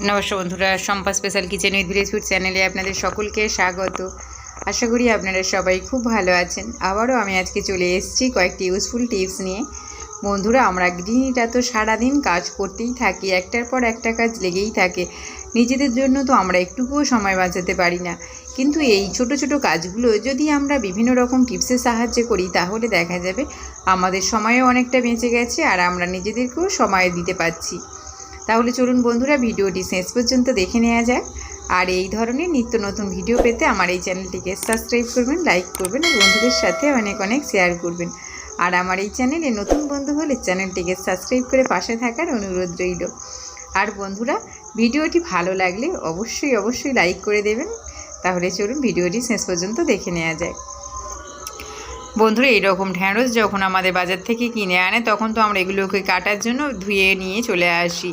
নমস্কার বন্ধুরা Sampa special kitchen with village food চ্যানেলে আপনাদের সকলকে স্বাগত। আশা করি আপনারা সবাই খুব ভালো আছেন। আবারও আমি আজকে চলে এসেছি কয়েকটি ইউজফুল টিপস নিয়ে। বন্ধুরা, আমরা গৃহিণীরা তো সারাদিন কাজ করতেই থাকি, একটার পর একটা কাজ লেগেই থাকে। নিজেদের জন্য তো আমরা একটুকুও সময় বাঁচাতে পারি না। কিন্তু এই ছোট ছোট কাজগুলো যদি আমরা বিভিন্ন রকম টিপসের সাহায্যে করি, তাহলে দেখা যাবে আমাদের সময়ও অনেকটা বেঁচে গেছে আর আমরা নিজেদেরকেও সময় দিতে পারছি। তাহলে চলুন বন্ধুরা ভিডিওটি শেষ পর্যন্ত দেখে নেওয়া যাক। আর এই ধরনের নিত্য নতুন ভিডিও পেতে আমার এই চ্যানেলটিকে সাবস্ক্রাইব করবেন, লাইক করবেন ও বন্ধুদের সাথে অনেক অনেক শেয়ার করবেন। আর আমার এই চ্যানেলে নতুন বন্ধু হলে চ্যানেলটিকে সাবস্ক্রাইব করে পাশে থাকার অনুরোধ রইল। আর বন্ধুরা, ভিডিওটি ভালো লাগলে অবশ্যই অবশ্যই লাইক করে দেবেন। তাহলে চলুন ভিডিওটি শেষ পর্যন্ত দেখে নেওয়া যায় বন্ধুরা, এইরকম ঢ্যাঁড়স যখন আমাদের বাজার থেকে কিনে আনে, তখন তো আমরা এগুলোকে কাটার জন্য ধুয়ে নিয়ে চলে আসি।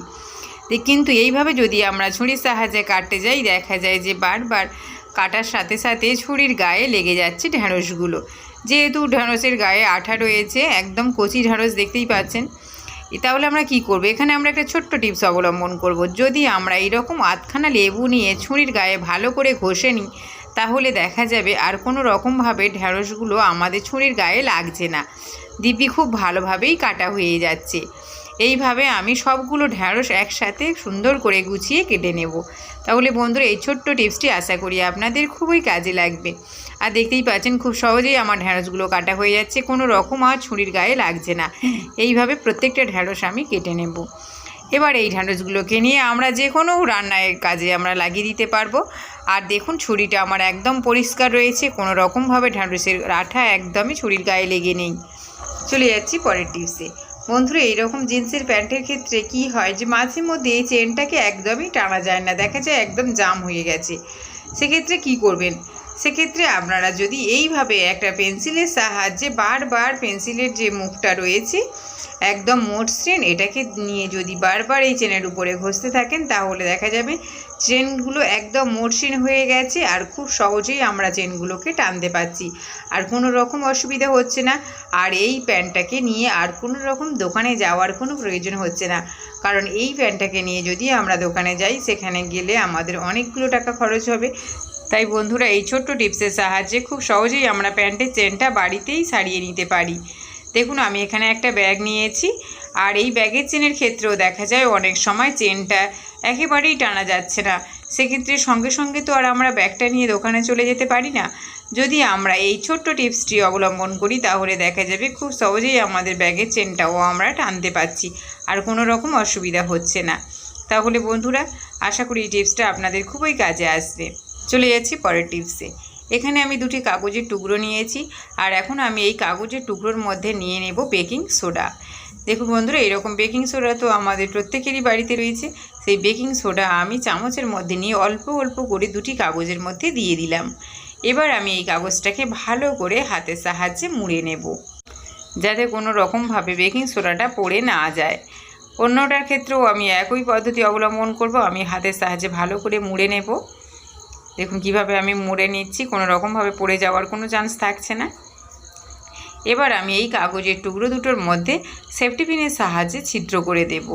কিন্তু এইভাবে যদি আমরা ছুরির সাহায্যে কাটতে যাই, দেখা যায় যে বারবার কাটার সাথে সাথে ছুরির গায়ে লেগে যাচ্ছে ঢ্যাঁড়সগুলো। যেহেতু ঢ্যাঁড়সের গায়ে আঠা রয়েছে, একদম কচি ঢ্যাঁড়স দেখতেই পাচ্ছেন। তাহলে আমরা কি করব? এখানে আমরা একটা ছোট্ট টিপস অবলম্বন করব। যদি আমরা এইরকম আধখানা লেবু নিয়ে ছুরির গায়ে ভালো করে ঘষে নিই তাহলে দেখা যাবে আর কোনো রকমভাবে ঢ্যাঁড়সগুলো আমাদের ছুরির গায়ে লাগছে না। দিব্যি খুব ভালোভাবেই কাটা হয়ে যাচ্ছে। এইভাবে আমি সবগুলো ঢ্যাঁড়স একসাথে সুন্দর করে গুছিয়ে কেটে নেব। তাহলে বন্ধুরা, এই ছোট্ট টিপসটি আশা করি আপনাদের খুবই কাজে লাগবে। আর দেখতেই পাচ্ছেন, খুব সহজেই আমার ঢ্যাঁড়সগুলো কাটা হয়ে যাচ্ছে, কোনো রকম আর ছুরির গায়ে লাগছে না। এইভাবে প্রত্যেকটা ঢ্যাঁড়স আমি কেটে নেব। এবার এই ঢ্যাঁড়সগুলোকে নিয়ে আমরা যে কোনো রান্নার কাজে আমরা লাগিয়ে দিতে পারব। আর দেখুন ছুরিটা আমার একদম পরিষ্কার রয়েছে, কোনো রকমভাবে ঢ্যাঁড়সের আঠা একদমই ছুরির গায়ে লেগে নেই। চলে যাচ্ছি পরের টিপসে বন্ধুরা, এইরকম জিন্সের প্যান্টের ক্ষেত্রে কি হয় যে, মাঝে মধ্যে এই চেনটাকে একদমই টানা যায় না, দেখা যায় একদম জাম হয়ে গেছে। সেক্ষেত্রে কি করবেন? সেক্ষেত্রে আপনারা যদি এইভাবে একটা পেন্সিলের সাহায্যে বারবার পেন্সিলের যে মুখটা রয়েছে, একদম মসৃণ এটাকে নিয়ে যদি বারবার এই চেনের উপরে ঘষতে থাকেন, তাহলে দেখা যাবে চেনগুলো একদম মসৃণ হয়ে গেছে আর খুব সহজেই আমরা চেনগুলোকে টানতে পারছি। আর কোনো রকম অসুবিধা হচ্ছে না। আর এই প্যান্টটাকে নিয়ে আর কোনো রকম দোকানে যাওয়ার কোনো প্রয়োজন হচ্ছে না। কারণ এই প্যান্টটাকে নিয়ে যদি আমরা দোকানে যাই, সেখানে গেলে আমাদের অনেকগুলো টাকা খরচ হবে। তাই বন্ধুরা এই ছোট্ট টিপসের সাহায্যে খুব সহজেই আমরা প্যান্টের চেনটা বাড়িতেই সারিয়ে নিতে পারি। দেখুন, আমি এখানে একটা ব্যাগ নিয়েছি। আর এই ব্যাগের চেনের ক্ষেত্রেও দেখা যায় অনেক সময় চেনটা একেবারেই টানা যাচ্ছে না। সেক্ষেত্রে সঙ্গে সঙ্গে তো আর আমরা ব্যাগটা নিয়ে দোকানে চলে যেতে পারি না। যদি আমরা এই ছোট্ট টিপসটি অবলম্বন করি, তাহলে দেখা যাবে খুব সহজেই আমাদের ব্যাগের চেনটাও আমরা টানতে পারছি। আর কোনো রকম অসুবিধা হচ্ছে না। তাহলে বন্ধুরা, আশা করি এই টিপসটা আপনাদের খুবই কাজে আসবে। চলে যাচ্ছি পরের টিপসে। এখানে আমি দুটি কাগজের টুকরো নিয়েছি আর এখন আমি এই কাগজের টুকরোর মধ্যে নিয়ে নেব বেকিং সোডা। দেখুন বন্ধুরা, এরকম বেকিং সোডা তো আমাদের প্রত্যেকেরই বাড়িতে রয়েছে। সেই বেকিং সোডা আমি চামচের মধ্যে নিয়ে অল্প অল্প করে দুটি কাগজের মধ্যে দিয়ে দিলাম। এবার আমি এই কাগজটাকে ভালো করে হাতের সাহায্যে মুড়ে নেব, যাতে কোনো রকমভাবে বেকিং সোডাটা পড়ে না যায়। অন্যটার ক্ষেত্রেও আমি একই পদ্ধতি অবলম্বন করব। আমি হাতের সাহায্যে ভালো করে মুড়ে নেব। দেখুন কীভাবে আমি মুড়ে নিচ্ছি, কোনো রকমভাবে পড়ে যাওয়ার কোনো চান্স থাকছে না। এবার আমি এই কাগজের টুকরো দুটোর মধ্যে সেফটি পিনের সাহায্যে ছিদ্র করে দেব।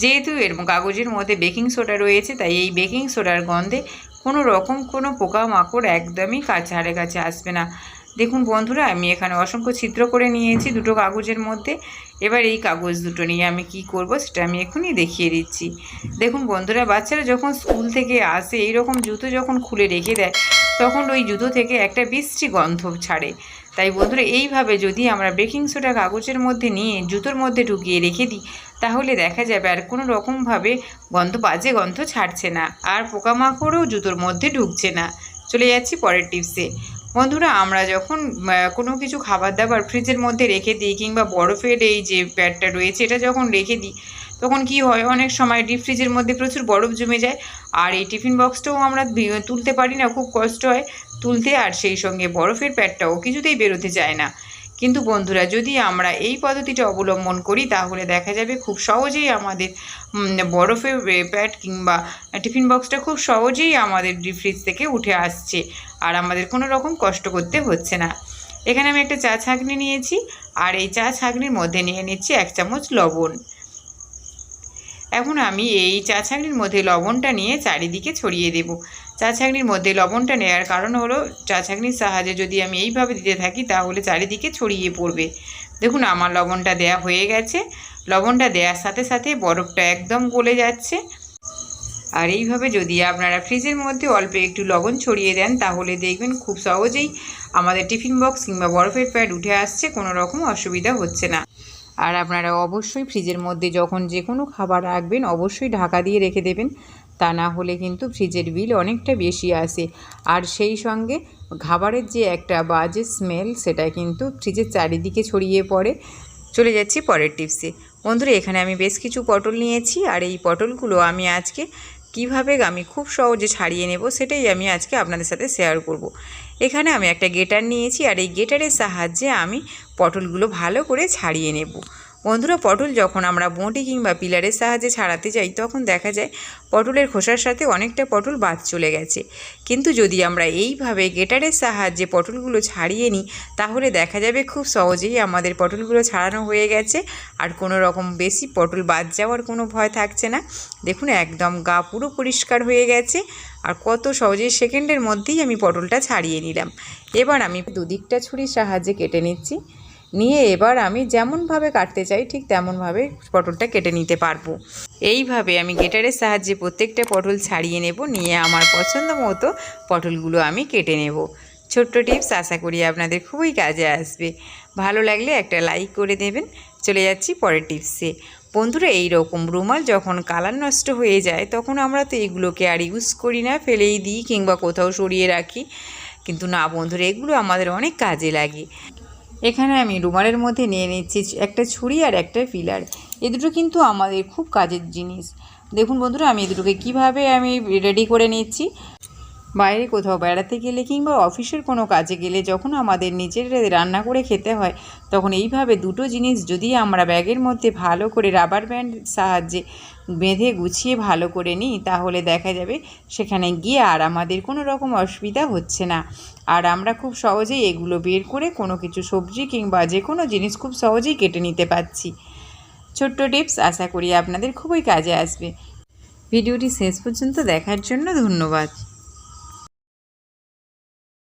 যেহেতু এর কাগজের মধ্যে বেকিং সোডা রয়েছে, তাই এই বেকিং সোডার গন্ধে কোনো রকম কোনো পোকামাকড় একদমই কাছে হাড়ে কাছে আসবে না। দেখুন বন্ধুরা, আমি এখানে অসংখ্য ছিদ্র করে নিয়েছি দুটো কাগজের মধ্যে। এবার এই কাগজ দুটো নিয়ে আমি কি করব সেটা আমি এখনই দেখিয়ে দিচ্ছি। দেখুন বন্ধুরা, বাচ্চারা যখন স্কুল থেকে আসে, এইরকম জুতো যখন খুলে রেখে দেয়, তখন ওই জুতো থেকে একটা বিশ্রী গন্ধ ছাড়ে। তাই বন্ধুরা, এইভাবে যদি আমরা বেকিং সোডা কাগজের মধ্যে নিয়ে জুতোর মধ্যে ঢুকিয়ে রেখে দিই, তাহলে দেখা যাবে আর কোনো রকমভাবে গন্ধ, বাজে গন্ধ ছাড়ছে না। আর পোকামাকড়ও জুতোর মধ্যে ঢুকছে না। চলে যাচ্ছি পরের টিপসে। বন্ধুরা, আমরা যখন কোনো কিছু খাবার দাবার ফ্রিজের মধ্যে রেখে দিই কিংবা বরফের এই যে প্যাডটা রয়েছে, এটা যখন রেখে দিই, তখন কি হয়? অনেক সময় ডিপ ফ্রিজের মধ্যে প্রচুর বরফ জমে যায় আর এই টিফিন বক্সটাও আমরা তুলতে পারি না, খুব কষ্ট হয় তুলতে আর সেই সঙ্গে বরফের প্যাডটাও কিছুতেই বেরোতে চায় না। কিন্তু বন্ধুরা, যদি আমরা এই পদ্ধতিটা অবলম্বন করি, তাহলে দেখা যাবে খুব সহজেই আমাদের বরফের প্যাড কিংবা টিফিন বক্সটা খুব সহজেই আমাদের ডিপ ফ্রিজ থেকে উঠে আসছে। আর আমাদের কোনো রকম কষ্ট করতে হচ্ছে না। এখানে আমি একটা চা ছাঁকনি নিয়েছি আর এই চা ছাঁকনির মধ্যে নিয়ে নিচ্ছি এক চামচ লবণ। এখন আমি এই চা ছাঁকনির মধ্যে লবণটা নিয়ে চারিদিকে ছড়িয়ে দেব। চা ছাঁকনির মধ্যে লবণটা নেওয়ার কারণ হলো, চা ছাঁকনির সাহায্যে যদি আমি এইভাবে দিতে থাকি তাহলে চারিদিকে ছড়িয়ে পড়বে। দেখুন আমার লবণটা দেয়া হয়ে গেছে। লবণটা দেওয়ার সাথে সাথে বরফটা একদম গলে যাচ্ছে। আর এইভাবে যদি আপনারা ফ্রিজের মধ্যে অল্প একটু লবণ ছড়িয়ে দেন, তাহলে দেখবেন খুব সহজেই আমাদের টিফিন বক্স কিংবা বরফের প্যাড উঠে আসছে, কোনো রকম অসুবিধা হচ্ছে না। আর আপনারা অবশ্যই ফ্রিজের মধ্যে যখন যে কোনো খাবার রাখবেন, অবশ্যই ঢাকা দিয়ে রেখে দেবেন। তা না হলে কিন্তু ফ্রিজের বিল অনেকটা বেশি আসে। আর সেই সঙ্গে খাবারের যে একটা বাজে স্মেল সেটা কিন্তু ফ্রিজের চারিদিকে ছড়িয়ে পড়ে। চলে যাচ্ছি পরের টিপসে বন্ধুরা, এখানে আমি বেশ কিছু পটল নিয়েছি, আর এই পটলগুলো আমি আজকে কীভাবে আমি খুব সহজে ছাড়িয়ে নেব সেটাই আমি আজকে আপনাদের সাথে শেয়ার করব। এখানে আমি একটা গেটার নিয়েছি আর এই গেটারের সাহায্যে আমি পটলগুলো ভালো করে ছাড়িয়ে নেব বন্ধুরা, পটল যখন আমরা বঁটি কিংবা পিলারের সাহায্যে ছাড়াতে যাই, তখন দেখা যায় পটলের খোসার সাথে অনেকটা পটল বাদ চলে গেছে। কিন্তু যদি আমরা এইভাবে গেটারের সাহায্যে পটলগুলো ছাড়িয়ে নিই, তাহলে দেখা যাবে খুব সহজেই আমাদের পটলগুলো ছাড়ানো হয়ে গেছে। আর কোনো রকম বেশি পটল বাদ যাওয়ার কোনো ভয় থাকছে না। দেখুন, একদম গা পুরো পরিষ্কার হয়ে গেছে। আর কত সহজেই সেকেন্ডের মধ্যেই আমি পটলটা ছাড়িয়ে নিলাম। এবার আমি দুদিকটা ছুরির সাহায্যে কেটে নিচ্ছি। নিয়ে এবার আমি যেমনভাবে কাটতে চাই, ঠিক তেমনভাবে পটলটা কেটে নিতে পারব। এইভাবে আমি গেটারের সাহায্যে প্রত্যেকটা পটল ছাড়িয়ে নেব, নিয়ে আমার পছন্দ মতো পটলগুলো আমি কেটে নেব। ছোট্ট টিপস আশা করি আপনাদের খুবই কাজে আসবে। ভালো লাগলে একটা লাইক করে দেবেন। চলে যাচ্ছি পরের টিপসে। বন্ধুরা এই রকম রুমাল যখন কালার নষ্ট হয়ে যায়, তখন আমরা তো এগুলোকে আর ইউজ করি না, ফেলেই দিই কিংবা কোথাও সরিয়ে রাখি। কিন্তু না বন্ধুরা, এগুলো আমাদের অনেক কাজে লাগে। এখানে আমি রুমালের মধ্যে নিয়ে নিচ্ছি একটা ছুরি আর একটা পিলার এ দুটো কিন্তু আমাদের খুব কাজের জিনিস। দেখুন বন্ধুরা, আমি এ দুটোকে কীভাবে আমি রেডি করে নিচ্ছি। বাইরে কোথাও বেড়াতে গেলে কিংবা অফিসের কোনো কাজে গেলে যখন আমাদের নিজের রান্না করে খেতে হয়, তখন এইভাবে দুটো জিনিস যদি আমরা ব্যাগের মধ্যে ভালো করে রাবার ব্যান্ড সাহায্যে বেঁধে গুছিয়ে ভালো করে নিই, তাহলে দেখা যাবে সেখানে গিয়ে আর আমাদের কোনো রকম অসুবিধা হচ্ছে না। আর আমরা খুব সহজেই এগুলো বের করে কোনো কিছু সবজি কিংবা যে কোনো জিনিস খুব সহজেই কেটে নিতে পারছি। ছোট্ট টিপস আশা করি আপনাদের খুবই কাজে আসবে। ভিডিওটি শেষ পর্যন্ত দেখার জন্য ধন্যবাদ।